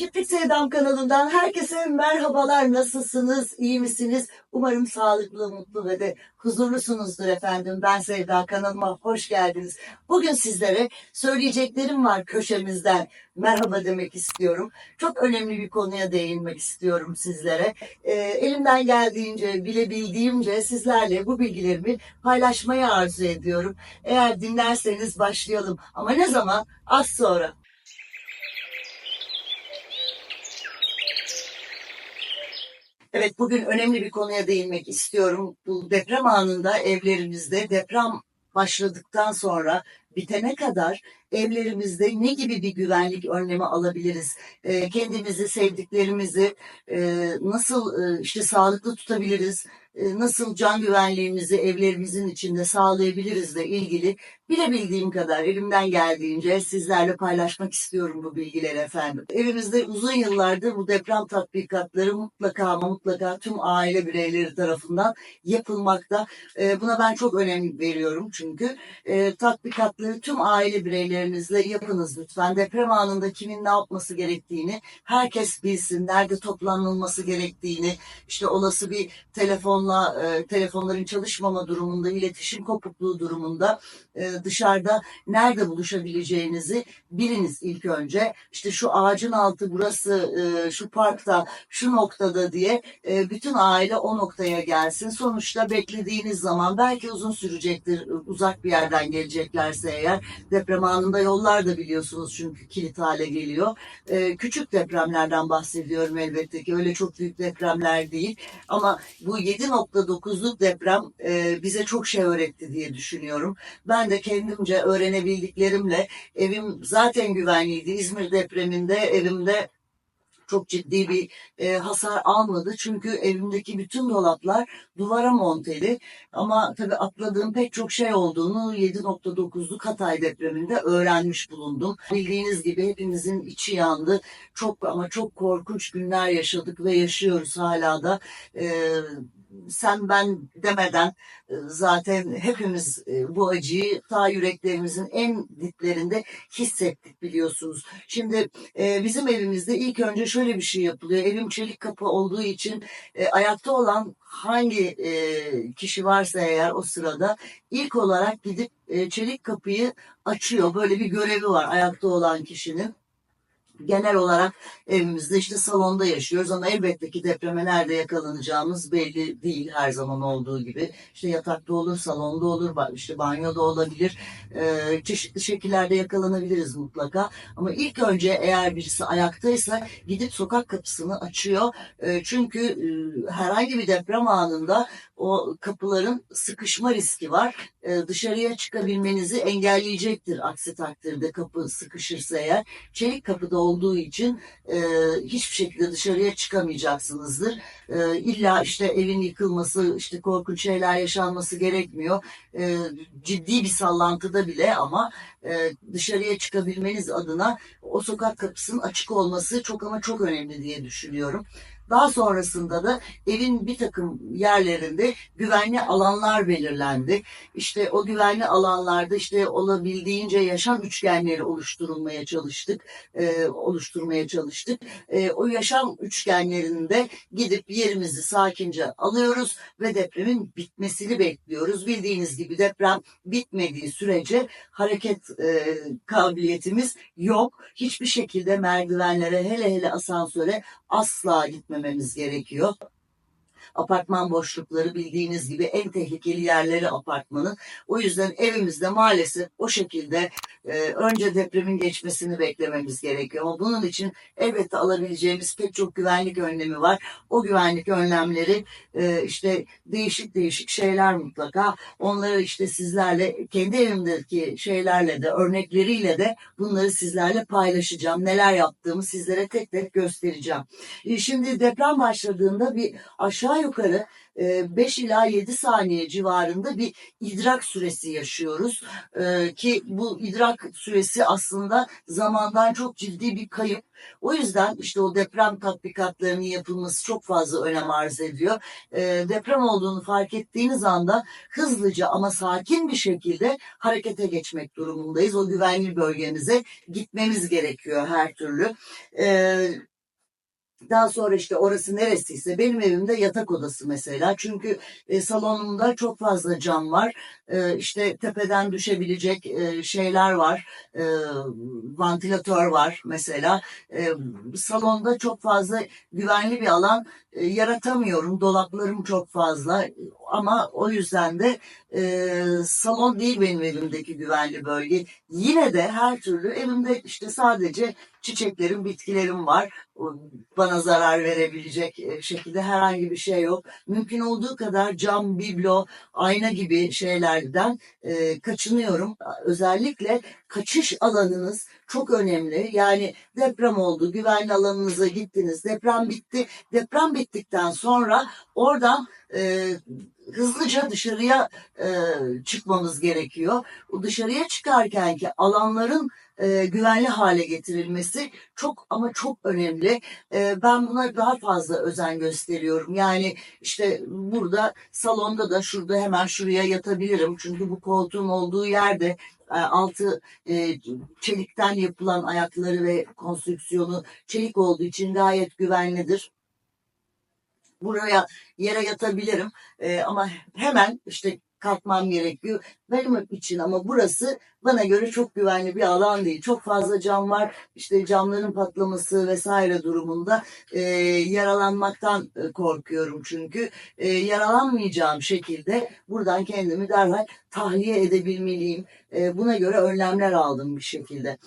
Çiftlik Sevdam kanalından herkese merhabalar. Nasılsınız? İyi misiniz? Umarım sağlıklı, mutlu ve de huzurlusunuzdur efendim. Ben Sevda kanalıma hoş geldiniz. Bugün sizlere söyleyeceklerim var köşemizden. Merhaba demek istiyorum. Çok önemli bir konuya değinmek istiyorum sizlere. Ee, elimden geldiğince, bilebildiğimce sizlerle bu bilgilerimi paylaşmayı arzu ediyorum. Eğer dinlerseniz başlayalım. Ama ne zaman? Az sonra. Evet bugün önemli bir konuya değinmek istiyorum. Bu deprem anında evlerimizde deprem başladıktan sonra bitene kadar evlerimizde ne gibi bir güvenlik önlemi alabiliriz? Ee, kendimizi, sevdiklerimizi e, nasıl e, işte sağlıklı tutabiliriz? E, nasıl can güvenliğimizi evlerimizin içinde sağlayabilirizle ilgili bilebildiğim kadar elimden geldiğince sizlerle paylaşmak istiyorum bu bilgileri efendim. Evimizde uzun yıllardır bu deprem tatbikatları mutlaka ama mutlaka tüm aile bireyleri tarafından yapılmakta. E, buna ben çok önem veriyorum çünkü e, tatbikatları tüm aile bireylerinizle yapınız lütfen. Deprem anında kimin ne yapması gerektiğini herkes bilsin. Nerede toplanılması gerektiğini, işte olası bir telefonla e, telefonların çalışmama durumunda, iletişim kopukluğu durumunda e, dışarıda nerede buluşabileceğinizi biliniz ilk önce. İşte şu ağacın altı burası, e, şu parkta, şu noktada diye e, bütün aile o noktaya gelsin. Sonuçta beklediğiniz zaman belki uzun sürecektir uzak bir yerden geleceklerse eğer deprem anında yollar da biliyorsunuz çünkü kilit hale geliyor. E, küçük depremlerden bahsediyorum elbette ki öyle çok büyük depremler değil ama bu 7.9'luk deprem e, bize çok şey öğretti diye düşünüyorum. Ben de kendimce öğrenebildiklerimle evim zaten güvenliydi. İzmir depreminde evimde çok ciddi bir e, hasar almadı. Çünkü evimdeki bütün dolaplar duvara monteli. Ama tabii atladığım pek çok şey olduğunu 7.9'luk Hatay depreminde öğrenmiş bulundum. Bildiğiniz gibi hepimizin içi yandı. Çok ama çok korkunç günler yaşadık ve yaşıyoruz hala da. E, sen ben demeden e, zaten hepimiz e, bu acıyı ta yüreklerimizin en diplerinde hissettik biliyorsunuz. Şimdi e, bizim evimizde ilk önce şöyle bir şey yapılıyor. Evim çelik kapı olduğu için ayakta olan hangi kişi varsa eğer o sırada ilk olarak gidip çelik kapıyı açıyor. Böyle bir görevi var ayakta olan kişinin genel olarak evimizde işte salonda yaşıyoruz ama elbette ki depreme nerede yakalanacağımız belli değil her zaman olduğu gibi. İşte yatakta olur, salonda olur, işte banyoda olabilir. Ee, çeşitli şekillerde yakalanabiliriz mutlaka. Ama ilk önce eğer birisi ayaktaysa gidip sokak kapısını açıyor. Ee, çünkü e, herhangi bir deprem anında o kapıların sıkışma riski var. Ee, dışarıya çıkabilmenizi engelleyecektir aksi takdirde kapı sıkışırsa eğer. Çelik kapıda olduğu için e, hiçbir şekilde dışarıya çıkamayacaksınızdır. E, illa işte evin yıkılması, işte korkunç şeyler yaşanması gerekmiyor. E, ciddi bir sallantıda bile ama e, dışarıya çıkabilmeniz adına o sokak kapısının açık olması çok ama çok önemli diye düşünüyorum. Daha sonrasında da evin bir takım yerlerinde güvenli alanlar belirlendi. İşte o güvenli alanlarda işte olabildiğince yaşam üçgenleri oluşturulmaya çalıştık, e, oluşturmaya çalıştık. E, o yaşam üçgenlerinde gidip yerimizi sakince alıyoruz ve depremin bitmesini bekliyoruz. Bildiğiniz gibi deprem bitmediği sürece hareket e, kabiliyetimiz yok. Hiçbir şekilde merdivenlere hele hele asansöre asla gitmememiz gerekiyor. Apartman boşlukları bildiğiniz gibi en tehlikeli yerleri apartmanın. O yüzden evimizde maalesef o şekilde e, önce depremin geçmesini beklememiz gerekiyor. Ama bunun için elbette alabileceğimiz pek çok güvenlik önlemi var. O güvenlik önlemleri e, işte değişik değişik şeyler mutlaka. Onları işte sizlerle kendi evimdeki şeylerle de örnekleriyle de bunları sizlerle paylaşacağım. Neler yaptığımı sizlere tek tek göstereceğim. E, şimdi deprem başladığında bir aşağı yukarı 5 e, ila 7 saniye civarında bir idrak süresi yaşıyoruz. E, ki bu idrak süresi aslında zamandan çok ciddi bir kayıp. O yüzden işte o deprem tatbikatlarının yapılması çok fazla önem arz ediyor. E, deprem olduğunu fark ettiğiniz anda hızlıca ama sakin bir şekilde harekete geçmek durumundayız. O güvenli bölgemize gitmemiz gerekiyor her türlü. Daha sonra işte orası neresiyse benim evimde yatak odası mesela. Çünkü e, salonumda çok fazla cam var. E, işte tepeden düşebilecek e, şeyler var. E, vantilatör var mesela. E, salonda çok fazla güvenli bir alan e, yaratamıyorum. Dolaplarım çok fazla. Ama o yüzden de e, salon değil benim evimdeki güvenli bölge. Yine de her türlü evimde işte sadece çiçeklerim, bitkilerim var. Bana zarar verebilecek e, şekilde herhangi bir şey yok. Mümkün olduğu kadar cam, biblo, ayna gibi şeylerden e, kaçınıyorum. Özellikle kaçış alanınız çok önemli. Yani deprem oldu, güvenli alanınıza gittiniz, deprem bitti. Deprem bittikten sonra oradan e, hızlıca dışarıya e, çıkmamız gerekiyor. O dışarıya çıkarken ki alanların e, güvenli hale getirilmesi çok ama çok önemli. E, ben buna daha fazla özen gösteriyorum. Yani işte burada salonda da şurada hemen şuraya yatabilirim. Çünkü bu koltuğun olduğu yerde e, altı e, çelikten yapılan ayakları ve konstrüksiyonu çelik olduğu için gayet güvenlidir. Buraya yere yatabilirim E, ama hemen işte kalkmam gerekiyor. Benim için ama burası bana göre çok güvenli bir alan değil. Çok fazla cam var. İşte camların patlaması vesaire durumunda e, yaralanmaktan korkuyorum çünkü. E, yaralanmayacağım şekilde buradan kendimi derhal tahliye edebilmeliyim. E, buna göre önlemler aldım bir şekilde.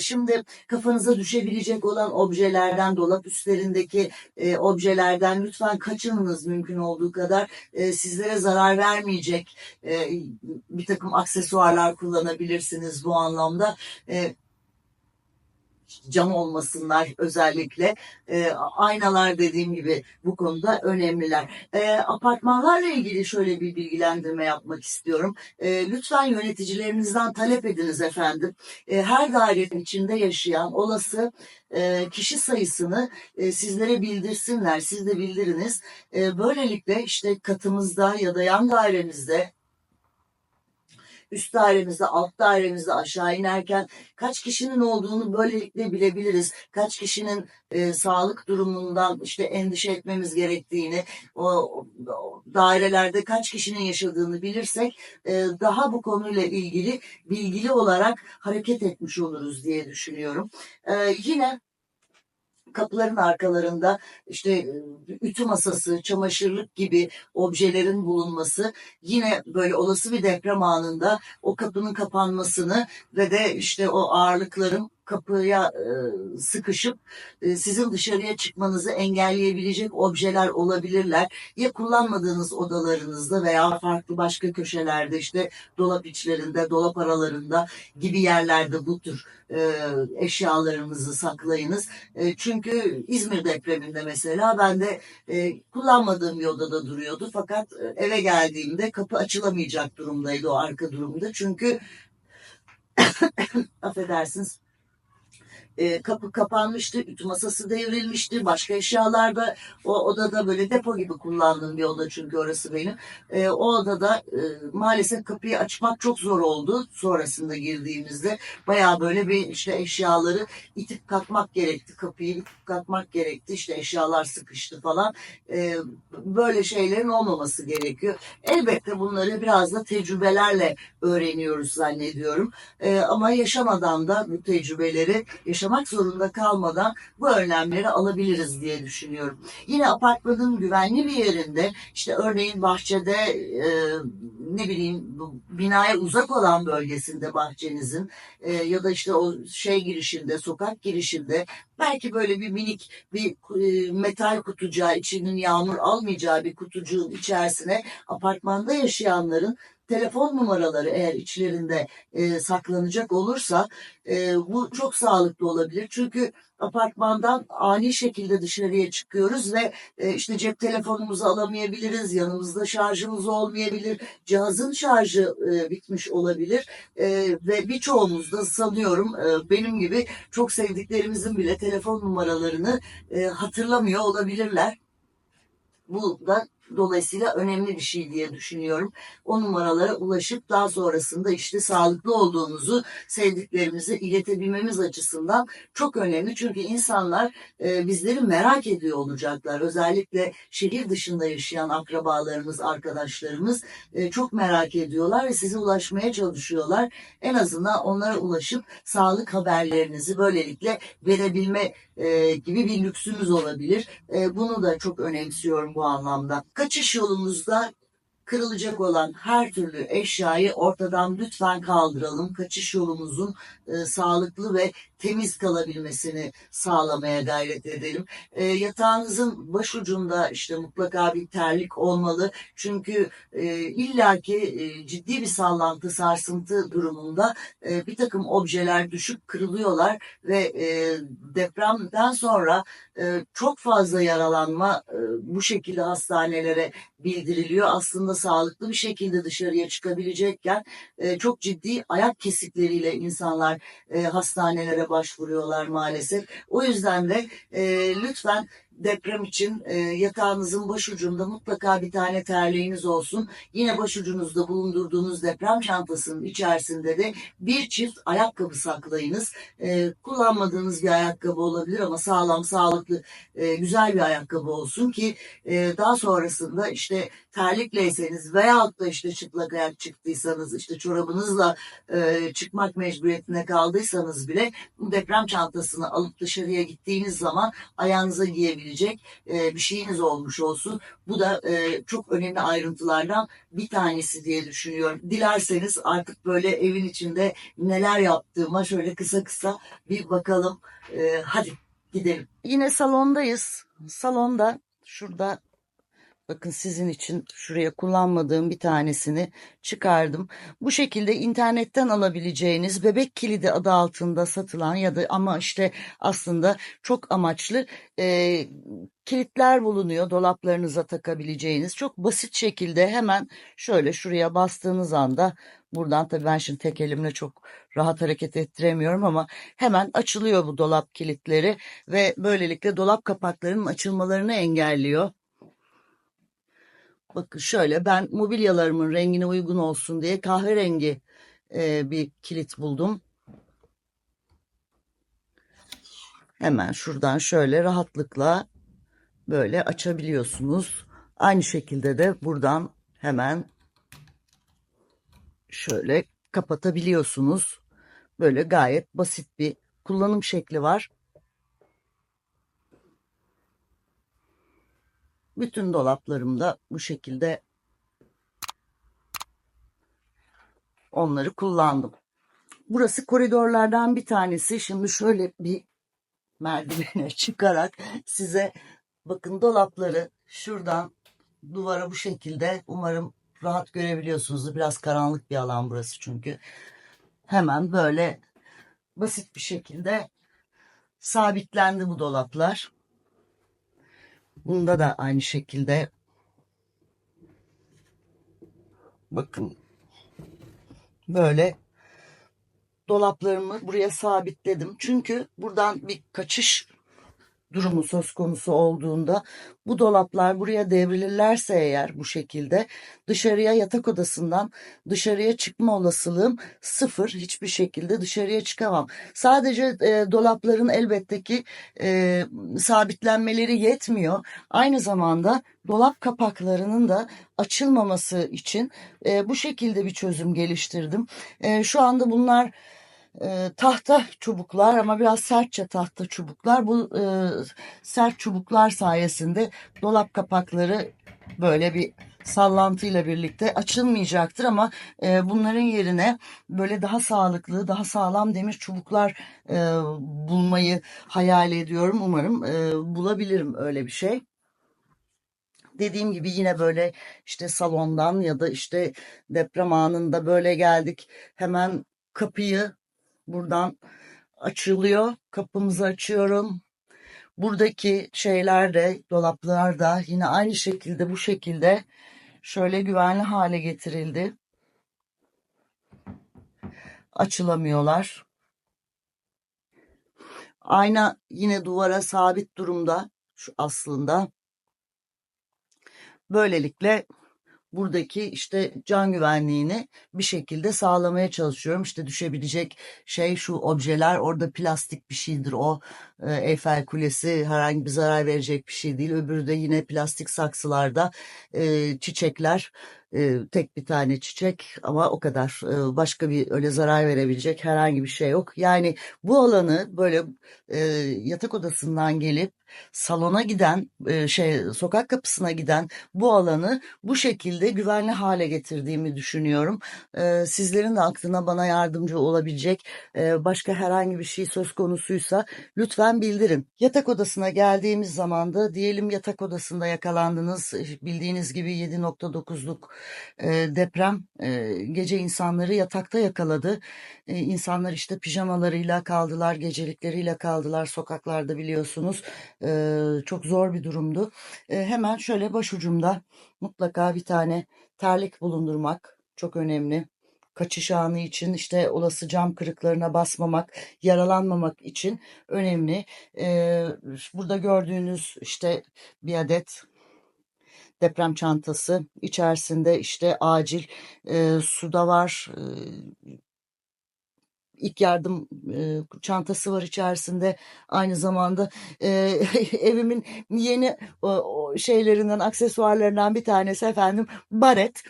Şimdi kafanıza düşebilecek olan objelerden, dolap üstlerindeki objelerden lütfen kaçınınız mümkün olduğu kadar. Sizlere zarar vermeyecek bir takım aksesuarlar kullanabilirsiniz bu anlamda. Cam olmasınlar özellikle. E, aynalar dediğim gibi bu konuda önemliler. E, apartmanlarla ilgili şöyle bir bilgilendirme yapmak istiyorum. E, lütfen yöneticilerinizden talep ediniz efendim. E, her dairenin içinde yaşayan olası e, kişi sayısını e, sizlere bildirsinler. Siz de bildiriniz. E, böylelikle işte katımızda ya da yan dairemizde üst dairemizde, alt dairemizde aşağı inerken kaç kişinin olduğunu böylelikle bilebiliriz. Kaç kişinin e, sağlık durumundan işte endişe etmemiz gerektiğini, o, o dairelerde kaç kişinin yaşadığını bilirsek e, daha bu konuyla ilgili bilgili olarak hareket etmiş oluruz diye düşünüyorum. E, yine kapıların arkalarında işte e, ütü masası, çamaşırlık gibi objelerin bulunması yine böyle olası bir deprem anında o kapının kapanmasını ve de işte o ağırlıkların kapıya e, sıkışıp e, sizin dışarıya çıkmanızı engelleyebilecek objeler olabilirler. Ya kullanmadığınız odalarınızda veya farklı başka köşelerde işte dolap içlerinde, dolap aralarında gibi yerlerde bu tür e, eşyalarınızı saklayınız. E, çünkü İzmir depreminde mesela ben de kullanmadığım bir odada duruyordu. Fakat eve geldiğimde kapı açılamayacak durumdaydı o arka durumda. Çünkü affedersiniz e, kapı kapanmıştı, ütü masası devrilmişti, başka eşyalar da o odada böyle depo gibi kullandığım bir oda çünkü orası benim. E, o odada e, maalesef kapıyı açmak çok zor oldu sonrasında girdiğimizde. Bayağı böyle bir işte eşyaları itip kalkmak gerekti, kapıyı itip kalkmak gerekti, işte eşyalar sıkıştı falan. E, böyle şeylerin olmaması gerekiyor. Elbette bunları biraz da tecrübelerle öğreniyoruz zannediyorum. E, ama yaşamadan da bu tecrübeleri yaşamak zorunda kalmadan bu önlemleri alabiliriz diye düşünüyorum. Yine apartmanın güvenli bir yerinde işte örneğin bahçede e, ne bileyim binaya uzak olan bölgesinde bahçenizin e, ya da işte o şey girişinde sokak girişinde belki böyle bir minik bir e, metal kutucuğa içinin yağmur almayacağı bir kutucuğun içerisine apartmanda yaşayanların telefon numaraları eğer içlerinde e, saklanacak olursa e, bu çok sağlıklı olabilir. Çünkü apartmandan ani şekilde dışarıya çıkıyoruz ve e, işte cep telefonumuzu alamayabiliriz, yanımızda şarjımız olmayabilir, cihazın şarjı e, bitmiş olabilir e, ve birçoğumuz da sanıyorum e, benim gibi çok sevdiklerimizin bile telefon numaralarını e, hatırlamıyor olabilirler. Bu da Dolayısıyla önemli bir şey diye düşünüyorum. O numaralara ulaşıp daha sonrasında işte sağlıklı olduğumuzu sevdiklerimize iletebilmemiz açısından çok önemli. Çünkü insanlar e, bizleri merak ediyor olacaklar. Özellikle şehir dışında yaşayan akrabalarımız, arkadaşlarımız e, çok merak ediyorlar ve size ulaşmaya çalışıyorlar. En azından onlara ulaşıp sağlık haberlerinizi böylelikle verebilme e, gibi bir lüksümüz olabilir. E, bunu da çok önemsiyorum bu anlamda. Kaçış yolumuzda kırılacak olan her türlü eşyayı ortadan lütfen kaldıralım. Kaçış yolumuzun e, sağlıklı ve temiz kalabilmesini sağlamaya gayret edelim. E, yatağınızın başucunda işte mutlaka bir terlik olmalı. Çünkü e, illaki e, ciddi bir sallantı, sarsıntı durumunda e, bir takım objeler düşüp kırılıyorlar ve e, depremden sonra e, çok fazla yaralanma e, bu şekilde hastanelere bildiriliyor. Aslında sağlıklı bir şekilde dışarıya çıkabilecekken e, çok ciddi ayak kesikleriyle insanlar e, hastanelere başvuruyorlar maalesef. O yüzden de e, lütfen deprem için e, yatağınızın başucunda mutlaka bir tane terliğiniz olsun. Yine başucunuzda bulundurduğunuz deprem çantasının içerisinde de bir çift ayakkabı saklayınız. E, kullanmadığınız bir ayakkabı olabilir ama sağlam, sağlıklı, e, güzel bir ayakkabı olsun ki e, daha sonrasında işte terlikleyseniz veyahut da işte çıplak ayak çıktıysanız işte çorabınızla e, çıkmak mecburiyetine kaldıysanız bile deprem çantasını alıp dışarıya gittiğiniz zaman ayağınıza giyebilecek e, bir şeyiniz olmuş olsun. Bu da e, çok önemli ayrıntılardan bir tanesi diye düşünüyorum. Dilerseniz artık böyle evin içinde neler yaptığıma şöyle kısa kısa bir bakalım. E, hadi gidelim. Yine salondayız. Salonda şurada Bakın sizin için şuraya kullanmadığım bir tanesini çıkardım. Bu şekilde internetten alabileceğiniz bebek kilidi adı altında satılan ya da ama işte aslında çok amaçlı e, kilitler bulunuyor dolaplarınıza takabileceğiniz. Çok basit şekilde hemen şöyle şuraya bastığınız anda buradan tabii ben şimdi tek elimle çok rahat hareket ettiremiyorum ama hemen açılıyor bu dolap kilitleri ve böylelikle dolap kapaklarının açılmalarını engelliyor. Bakın şöyle ben mobilyalarımın rengine uygun olsun diye kahverengi e, bir kilit buldum. Hemen şuradan şöyle rahatlıkla böyle açabiliyorsunuz. Aynı şekilde de buradan hemen şöyle kapatabiliyorsunuz. Böyle gayet basit bir kullanım şekli var. Bütün dolaplarımda bu şekilde onları kullandım. Burası koridorlardan bir tanesi. Şimdi şöyle bir merdivene çıkarak size bakın dolapları şuradan duvara bu şekilde umarım rahat görebiliyorsunuz. Biraz karanlık bir alan burası çünkü. Hemen böyle basit bir şekilde sabitlendi bu dolaplar. Bunda da aynı şekilde bakın böyle dolaplarımı buraya sabitledim. Çünkü buradan bir kaçış durumu söz konusu olduğunda bu dolaplar buraya devrilirlerse eğer bu şekilde dışarıya yatak odasından dışarıya çıkma olasılığım sıfır. Hiçbir şekilde dışarıya çıkamam. Sadece e, dolapların elbette ki e, sabitlenmeleri yetmiyor. Aynı zamanda dolap kapaklarının da açılmaması için e, bu şekilde bir çözüm geliştirdim. E, şu anda bunlar e, tahta çubuklar ama biraz sertçe tahta çubuklar. Bu e, sert çubuklar sayesinde dolap kapakları böyle bir sallantıyla birlikte açılmayacaktır ama e, bunların yerine böyle daha sağlıklı, daha sağlam demir çubuklar e, bulmayı hayal ediyorum. Umarım e, bulabilirim öyle bir şey dediğim gibi yine böyle işte salondan ya da işte deprem anında böyle geldik. Hemen kapıyı Buradan açılıyor. Kapımızı açıyorum. Buradaki şeyler de dolaplar da yine aynı şekilde bu şekilde şöyle güvenli hale getirildi. Açılamıyorlar. Ayna yine duvara sabit durumda şu aslında. böylelikle buradaki işte can güvenliğini bir şekilde sağlamaya çalışıyorum. İşte düşebilecek şey şu objeler orada plastik bir şeydir o e, Eyfel Kulesi herhangi bir zarar verecek bir şey değil. Öbürü de yine plastik saksılarda e, çiçekler e, tek bir tane çiçek ama o kadar E, başka bir öyle zarar verebilecek herhangi bir şey yok. Yani bu alanı böyle e, yatak odasından gelip salona giden e, şey sokak kapısına giden bu alanı bu şekilde güvenli hale getirdiğimi düşünüyorum. E, sizlerin de aklına bana yardımcı olabilecek e, başka herhangi bir şey söz konusuysa lütfen bildirin. Yatak odasına geldiğimiz zaman da diyelim yatak odasında yakalandınız bildiğiniz gibi 7.9'luk e, deprem e, gece insanları yatakta yakaladı. E, insanlar işte pijamalarıyla kaldılar, gecelikleriyle kaldılar sokaklarda biliyorsunuz. E, çok zor bir durumdu. E, hemen şöyle başucumda mutlaka bir tane terlik bulundurmak çok önemli. Kaçış anı için işte olası cam kırıklarına basmamak, yaralanmamak için önemli. E, burada gördüğünüz işte bir adet deprem çantası içerisinde işte acil e, su da var e, ilk yardım e, çantası var içerisinde. Aynı zamanda e, evimin yeni o, o şeylerinden aksesuarlarından bir tanesi efendim baret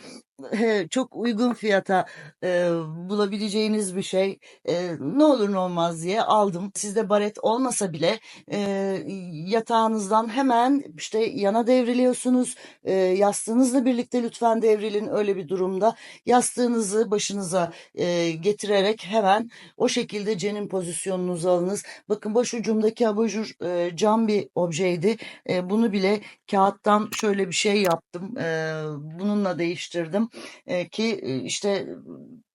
Çok uygun fiyata e, bulabileceğiniz bir şey. E, ne olur ne olmaz diye aldım. Sizde baret olmasa bile e, yatağınızdan hemen işte yana devriliyorsunuz. E, yastığınızla birlikte lütfen devrilin öyle bir durumda. Yastığınızı başınıza e, getirerek hemen o şekilde cenin pozisyonunuzu alınız. Bakın başucumdaki abajur e, cam bir objeydi. E, bunu bile kağıttan şöyle bir şey yaptım. E, bununla değiştirdim e, ki işte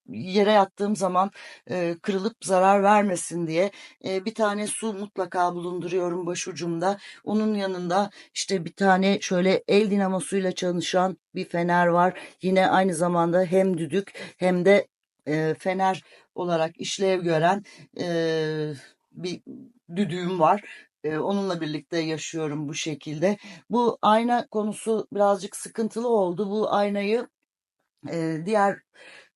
yere yattığım zaman e, kırılıp zarar vermesin diye e, bir tane su mutlaka bulunduruyorum başucumda. Onun yanında işte bir tane şöyle el dinamosuyla çalışan bir fener var. Yine aynı zamanda hem düdük hem de e, fener olarak işlev gören e, bir düdüğüm var. Onunla birlikte yaşıyorum bu şekilde. Bu ayna konusu birazcık sıkıntılı oldu. Bu aynayı e, diğer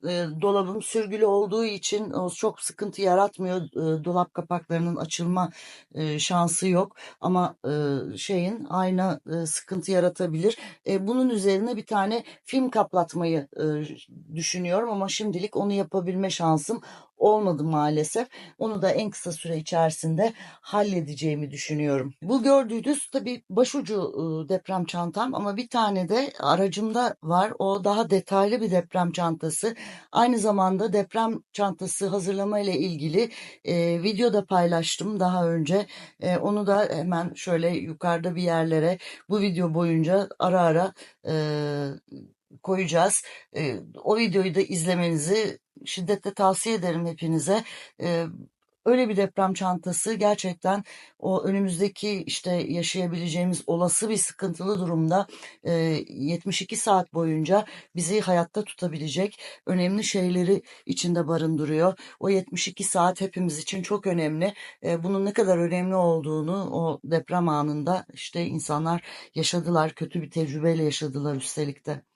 e, dolabım sürgülü olduğu için o çok sıkıntı yaratmıyor. E, dolap kapaklarının açılma e, şansı yok ama e, şeyin ayna e, sıkıntı yaratabilir. E, bunun üzerine bir tane film kaplatmayı e, düşünüyorum ama şimdilik onu yapabilme şansım olmadı maalesef. Onu da en kısa süre içerisinde halledeceğimi düşünüyorum. Bu gördüğünüz tabii başucu ıı, deprem çantam ama bir tane de aracımda var. O daha detaylı bir deprem çantası. Aynı zamanda deprem çantası hazırlama ile ilgili e, video da paylaştım daha önce. E, onu da hemen şöyle yukarıda bir yerlere bu video boyunca ara ara e, koyacağız. E, o videoyu da izlemenizi şiddetle tavsiye ederim hepinize. E, öyle bir deprem çantası gerçekten o önümüzdeki işte yaşayabileceğimiz olası bir sıkıntılı durumda e, 72 saat boyunca bizi hayatta tutabilecek önemli şeyleri içinde barındırıyor. O 72 saat hepimiz için çok önemli. E, bunun ne kadar önemli olduğunu o deprem anında işte insanlar yaşadılar. Kötü bir tecrübeyle yaşadılar üstelik de.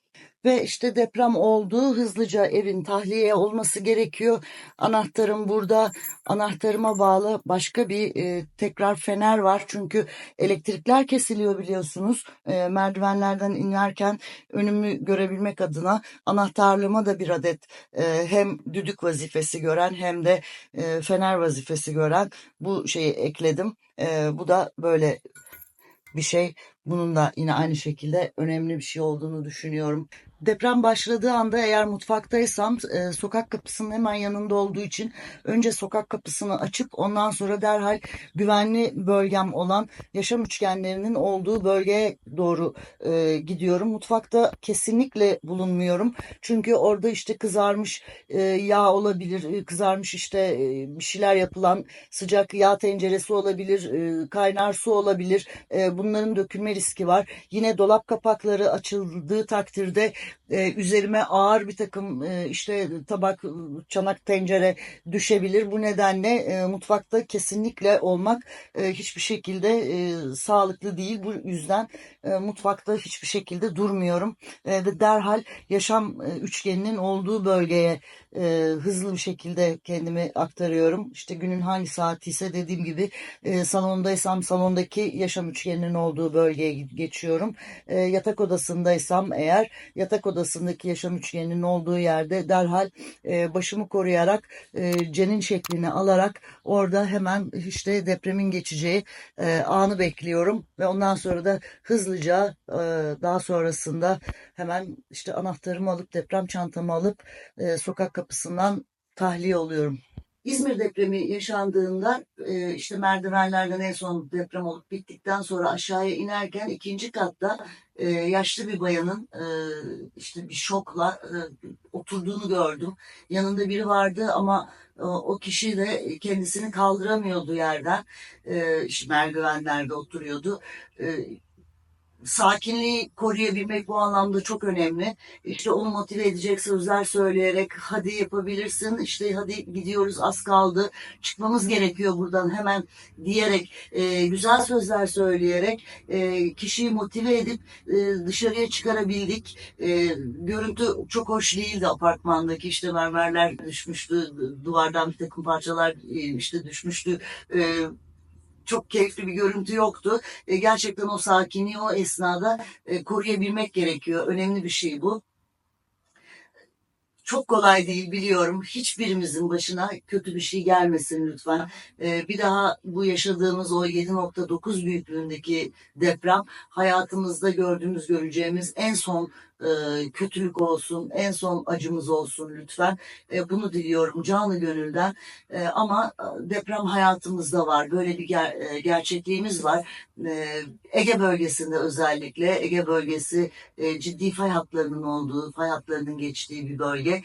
Ve işte deprem oldu. Hızlıca evin tahliye olması gerekiyor. Anahtarım burada. Anahtarıma bağlı başka bir e, tekrar fener var. Çünkü elektrikler kesiliyor biliyorsunuz. E, merdivenlerden inerken önümü görebilmek adına anahtarlığıma da bir adet e, hem düdük vazifesi gören hem de e, fener vazifesi gören bu şeyi ekledim. E, bu da böyle bir şey. Bunun da yine aynı şekilde önemli bir şey olduğunu düşünüyorum. Deprem başladığı anda eğer mutfaktaysam e, sokak kapısının hemen yanında olduğu için önce sokak kapısını açıp ondan sonra derhal güvenli bölgem olan yaşam üçgenlerinin olduğu bölgeye doğru e, gidiyorum. Mutfakta kesinlikle bulunmuyorum. Çünkü orada işte kızarmış e, yağ olabilir, e, kızarmış işte e, bir şeyler yapılan sıcak yağ tenceresi olabilir, e, kaynar su olabilir. E, bunların dökülme riski var. Yine dolap kapakları açıldığı takdirde e, üzerime ağır bir takım e, işte tabak, çanak, tencere düşebilir. Bu nedenle e, mutfakta kesinlikle olmak e, hiçbir şekilde e, sağlıklı değil. Bu yüzden e, mutfakta hiçbir şekilde durmuyorum e, ve derhal yaşam e, üçgeninin olduğu bölgeye e, hızlı bir şekilde kendimi aktarıyorum. İşte günün hangi saati ise dediğim gibi e, salondaysam salondaki yaşam üçgeninin olduğu bölgeye geçiyorum. E, yatak odasındaysam eğer yatak odasındaki yaşam üçgeninin olduğu yerde derhal e, başımı koruyarak e, cenin şeklini alarak orada hemen işte depremin geçeceği e, anı bekliyorum ve ondan sonra da hızlıca e, daha sonrasında hemen işte anahtarımı alıp deprem çantamı alıp e, sokak kapısından tahliye oluyorum. İzmir depremi yaşandığında e, işte merdivenlerden en son deprem olup bittikten sonra aşağıya inerken ikinci katta e, yaşlı bir bayanın e, işte bir şokla e, oturduğunu gördüm. Yanında biri vardı ama e, o kişi de kendisini kaldıramıyordu yerden. E, işte merdivenlerde oturuyordu. E, sakinliği koruyabilmek bu anlamda çok önemli. İşte onu motive edecek sözler söyleyerek hadi yapabilirsin işte hadi gidiyoruz az kaldı çıkmamız gerekiyor buradan hemen diyerek e, güzel sözler söyleyerek e, kişiyi motive edip e, dışarıya çıkarabildik. E, görüntü çok hoş değildi apartmandaki işte mermerler düşmüştü duvardan bir takım parçalar e, işte düşmüştü. E, çok keyifli bir görüntü yoktu. E, gerçekten o sakinliği o esnada e, koruyabilmek gerekiyor. Önemli bir şey bu. Çok kolay değil biliyorum. Hiçbirimizin başına kötü bir şey gelmesin lütfen. E, bir daha bu yaşadığımız o 7.9 büyüklüğündeki deprem hayatımızda gördüğümüz göreceğimiz en son kötülük olsun, en son acımız olsun lütfen. Bunu diliyorum canı gönülden. Ama deprem hayatımızda var. Böyle bir ger- gerçekliğimiz var. Ege bölgesinde özellikle Ege bölgesi ciddi fay hatlarının olduğu, fay hatlarının geçtiği bir bölge.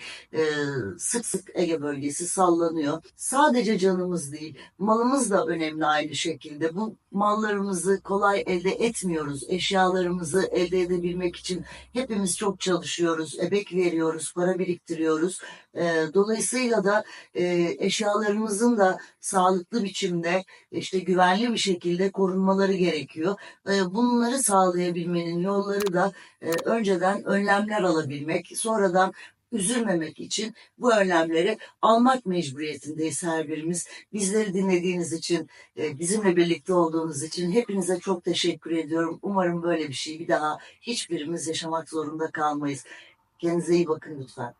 Sık sık Ege bölgesi sallanıyor. Sadece canımız değil, malımız da önemli aynı şekilde. Bu mallarımızı kolay elde etmiyoruz. Eşyalarımızı elde edebilmek için hepimiz çok çalışıyoruz, emek veriyoruz, para biriktiriyoruz. E, dolayısıyla da e, eşyalarımızın da sağlıklı biçimde işte güvenli bir şekilde korunmaları gerekiyor. E, bunları sağlayabilmenin yolları da e, önceden önlemler alabilmek, sonradan üzülmemek için bu önlemleri almak mecburiyetindeyiz her birimiz. Bizleri dinlediğiniz için, e, bizimle birlikte olduğunuz için hepinize çok teşekkür ediyorum. Umarım böyle bir şey bir daha hiçbirimiz yaşamak zorunda kalmayız. Kendinize iyi bakın lütfen.